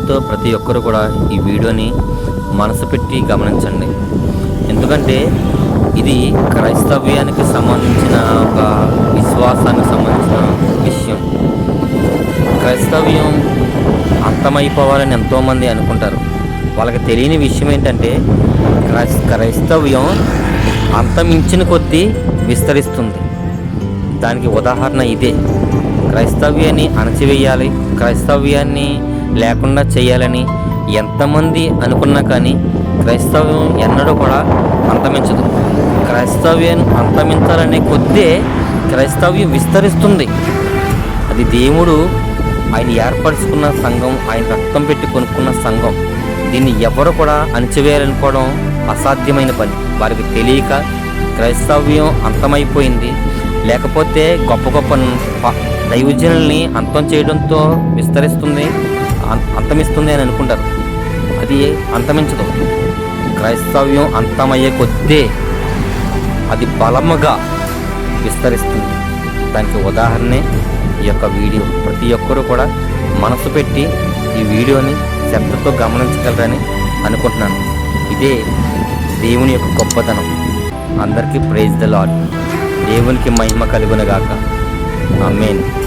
మీతో ప్రతి ఒక్కరు కూడా ఈ వీడియోని మనసు పెట్టి గమనించండి. ఎందుకంటే ఇది క్రైస్తవ్యానికి సంబంధించిన ఒక విశ్వాసానికి సంబంధించిన విషయం. క్రైస్తవ్యం అర్థమైపోవాలని ఎంతోమంది అనుకుంటారు. వాళ్ళకి తెలియని విషయం ఏంటంటే క్రైస్తవ్యం అంతమించిన కొద్దీ విస్తరిస్తుంది. దానికి ఉదాహరణ ఇదే. క్రైస్తవ్యాన్ని అణచివేయాలి క్రైస్తవ్యాన్ని లేకుండా చేయాలని ఎంతమంది అనుకున్నా కానీ క్రైస్తవ్యం ఎన్నడూ కూడా అంతమించదు. క్రైస్తవ్యం అంతమించాలనే కొద్దే క్రైస్తవ్యం విస్తరిస్తుంది. అది దేవుడు ఆయన ఏర్పరచుకున్న సంఘం ఆయన రక్తం పెట్టి కొనుక్కున్న సంఘం. దీన్ని ఎవరు కూడా అణచివేయాలనుకోవడం అసాధ్యమైన పని. వారికి తెలియక క్రైస్తవ్యం అంతమైపోయింది. లేకపోతే గొప్ప గొప్ప దైవజనుల్ని అంతం చేయడంతో విస్తరిస్తుంది. అంతమిస్తుంది అని అనుకుంటారు. అది అంతమించదు. క్రైస్తవ్యం అంతమయ్యే కొద్దే అది బలముగా విస్తరిస్తుంది. దానికి ఉదాహరణే ఈ యొక్క వీడియో. ప్రతి ఒక్కరూ కూడా మనసు పెట్టి ఈ వీడియోని శ్రద్ధతో గమనించగలరని అనుకుంటున్నాను. ఇదే దేవుని యొక్క గొప్పతనం. అందరికీ ప్రైజ్ ద లాడ్ దేవునికి మహిమ కలుగునగాక ఆమేన్.